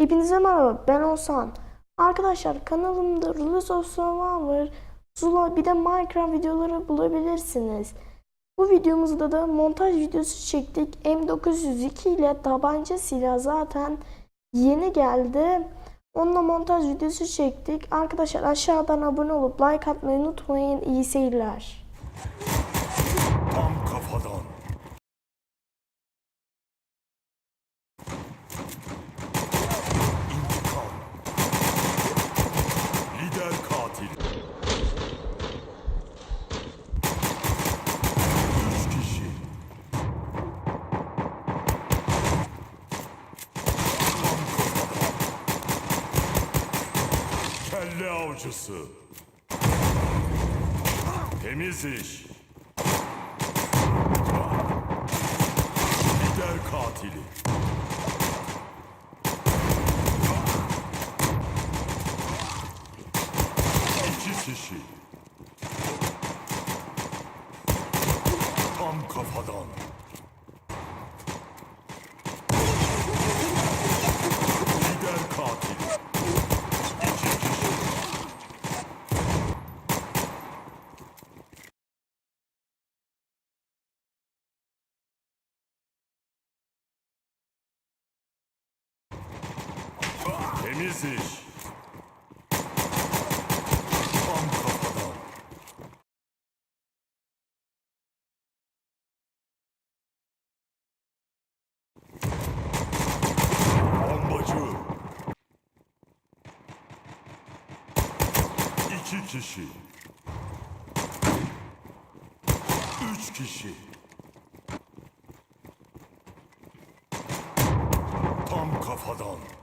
Hepinize merhaba ben Oğuzhan. Arkadaşlar kanalımda Rules of Survivor, Zula bir de Minecraft videoları bulabilirsiniz. Bu videomuzda da montaj videosu çektik. M902 ile tabanca silah zaten yeni geldi. Onunla montaj videosu çektik. Arkadaşlar aşağıdan abone olup like atmayı unutmayın. İyi seyirler. Tam kafadan. İntikam. Lider katil. Üç kişi. Tam kafadan. Kelle avcısı. Temiz iş. Lider katili. İki kişi. Tam kafadan. Lider katili. İki kişi. Temiz iş. Tam kafadan. Bombacı. İki kişi. Üç kişi. Tam kafadan.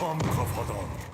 Tam kafadan.